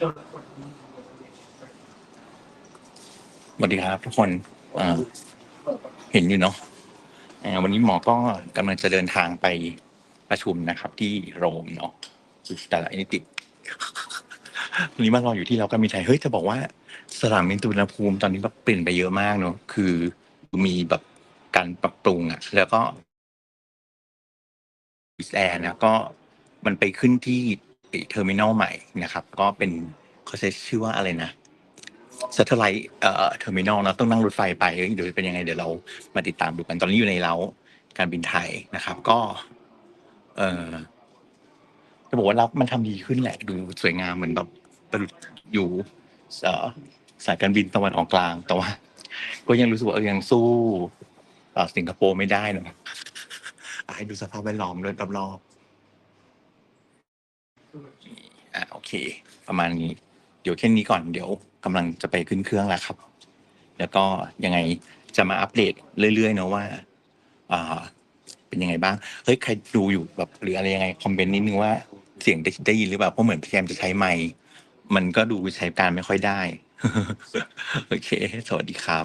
สวัสดีครับทุกคนอ่าเห็นอยู่เนาะอ่าวันนี้หมอก็กำลังจะเดินทางไปประชุมนะครับ ที่โรมเนาะแต่ละนิติวันนี้มารออยู่ที่เราก็มีไทยเฮ้ยจะบอกว่าสนามบินตุลภูมิตอนนี้แบบเปลี่ยนไปเยอะมากเนาะคือมีแบบการปรับปรุงอะแล้วก็แอร์นะก็มันไปขึ้นที่ เทอร์มินอลใหม่นะครับ ก็เป็นเขาใช้ชื่อว่าอะไรนะ s a t e l l i t e เอ่อเทอร์มินอลนะต้องนั่งรถไฟไปเดี๋ยวเป็นยังไงเดี๋ยวเรามาติดตามดูกันตอนนี้อยู่ในเล้าการบินไทยนะครับ ก็ เออจะบอกว่ารับมันทำดีขึ้นแหละดูสวยงามเหมือนแบบประดุจอยู่เอ่อสายการบินตะวันออกกลาง แต่ว่า ก็ยังรู้สึกว่าเออยังสู้สิงคโปร์ไม่ได้นะให้ดูสภาพแวดล้อมด้วยรอบๆ อะโอเค ประมาณนี้ เดี๋ยวแค่นี้ก่อนเดี๋ยวกำลังจะไปขึ้นเครื่องแล้วครับ แล้วก็ยังไงจะมาอัปเดตเรื่อยๆเนะว่า อ่า เป็นยังไงบ้างเฮ้ยใครดูอยู่แบบหรืออะไรยังไงคอมเมนต์นิดนึงว่าเสียงได้ได้ยินหรือเปล่าเพราะเหมือนพยายามจะใช้ไมค์มันก็ดูใช้การไม่ค่อยได้ โอเค สวัสดีครับ